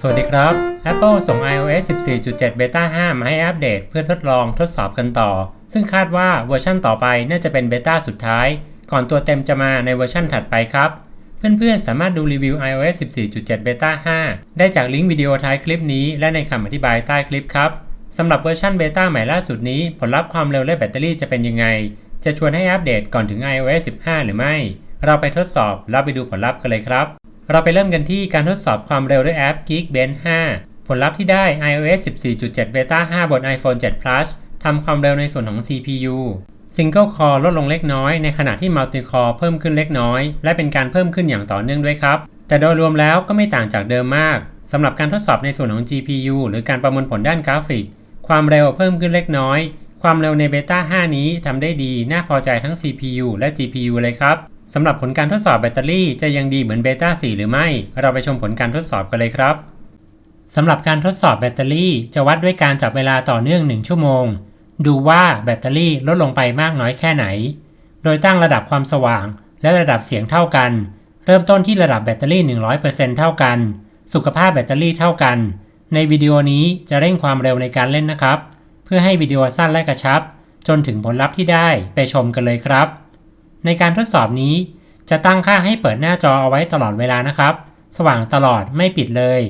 สวัสดีครับ Apple ส่ง iOS 14.7 Beta 5 มาให้อัปเดตเพื่อทดลองทดสอบกันต่อ ซึ่งคาดว่าเวอร์ชั่นต่อไปน่าจะเป็นเบต้าสุดท้าย ก่อนตัวเต็มจะมาในเวอร์ชั่นถัดไปครับ เพื่อนๆ สามารถดูรีวิว iOS 14.7 Beta 5 ได้จากลิงก์วิดีโอท้ายคลิปนี้และในคำอธิบายใต้คลิปครับ สำหรับเวอร์ชันเบต้าใหม่ล่าสุดนี้ ผลลัพธ์ความเร็วและแบตเตอรี่จะเป็นยังไง จะชวนให้อัปเดตก่อนถึง iOS 15 หรือไม่ เราไปทดสอบแล้วไปดูผลลัพธ์กันเลยครับ เราไปเริ่มกันที่การทดสอบความเร็วด้วยแอป Geekbench 5 ผลลัพธ์ที่ได้ iOS 14.7 Beta 5 บน iPhone 7 Plus ทำความเร็วในส่วนของ CPU Single Core ลดลงเล็กน้อย ในขณะที่ Multi Core เพิ่มขึ้นเล็กน้อย และเป็นการเพิ่มขึ้นอย่างต่อเนื่องด้วยครับ แต่โดยรวมแล้วก็ไม่ต่างจากเดิมมากสำหรับการทดสอบในส่วนของ GPU หรือการประมวลผลด้านกราฟิก ความเร็วเพิ่มขึ้นเล็กน้อย ความเร็วใน Beta 5นี้ทำได้ดี น่าพอใจทั้ง CPU และ GPU เลยครับ สำหรับผลการทดสอบแบตเตอรี่จะยังดีเหมือนเบต้า4หรือไม่ เราไปชมผลการทดสอบกันเลยครับ สำหรับการทดสอบแบตเตอรี่จะวัดด้วยการจับเวลาต่อเนื่อง 1 ชั่วโมง ดูว่าแบตเตอรี่ลดลงไปมากน้อยแค่ไหน โดยตั้งระดับความสว่าง และระดับเสียงเท่ากัน เริ่มต้นที่ระดับแบตเตอรี่ 100%เท่ากัน สุขภาพแบตเตอรี่เท่ากัน ในวิดีโอนี้จะเร่งความเร็วในการเล่นนะครับ เพื่อให้วิดีโอสั้นและกระชับ จนถึงผลลัพธ์ที่ได้ไปชมกันเลยครับ ในการทดสอบนี้ จะตั้งค่าให้เปิดหน้าจอเอาไว้ตลอดเวลานะครับ สว่างตลอดไม่ปิดเลย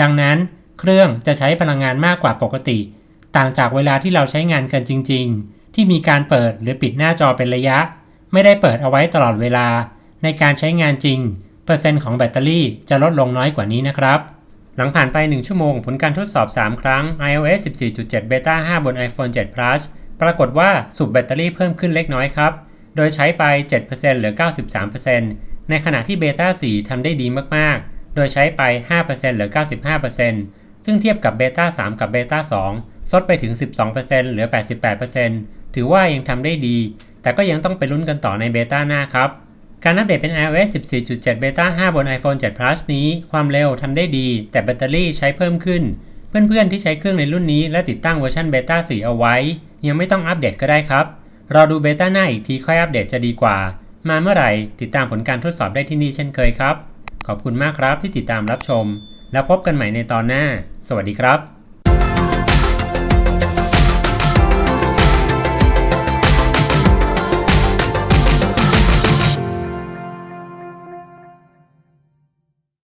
ดังนั้นเครื่องจะใช้พลังงานมากกว่าปกติ ต่างจากเวลาที่เราใช้งานกันจริง ๆ ที่มีการเปิดหรือปิดหน้าจอเป็นระยะ ไม่ได้เปิดเอาไว้ตลอดเวลา ในการใช้งานจริง เปอร์เซ็นต์ของแบตเตอรี่จะลดลงน้อยกว่านี้นะครับหลังผ่านไป 1 ชั่วโมง ผลการทดสอบ 3 ครั้ง iOS 14.7 Beta 5 บน iPhone 7 Plus ปรากฏว่าสูบแบตเตอรี่เพิ่มขึ้นเล็กน้อยครับ โดยใช้ไป7%เหลือ 93%ในขณะที่เบต้า4ทำได้ดีมากๆ โดยใช้ไป5%เหลือ 95%ซึ่งเทียบกับเบต้า3กับเบต้า2ซดไปถึง 12%เหลือ 88%ถือว่ายังทำได้ดี แต่ก็ยังต้องไปลุ้นกันต่อในเบต้าหน้าครับ การอัปเดตเป็น iOS 14.7 Beta 5 บน iPhone 7 Plus นี้ ความเร็วทำได้ดี แต่แบตเตอรี่ใช้เพิ่มขึ้น เพื่อนๆที่ใช้เครื่องในรุ่นนี้และติดตั้งเวอร์ชันเบต้า4เอาไว้ ยังไม่ต้องอัปเดตก็ได้ครับ รอดูเบต้าหน้าอีกทีค่อยอัปเดตจะดีกว่า มาเมื่อไหร่ติดตามผลการทดสอบได้ที่นี่เช่นเคยครับ ขอบคุณมากครับที่ติดตามรับชม แล้วพบกันใหม่ในตอนหน้า สวัสดีครับ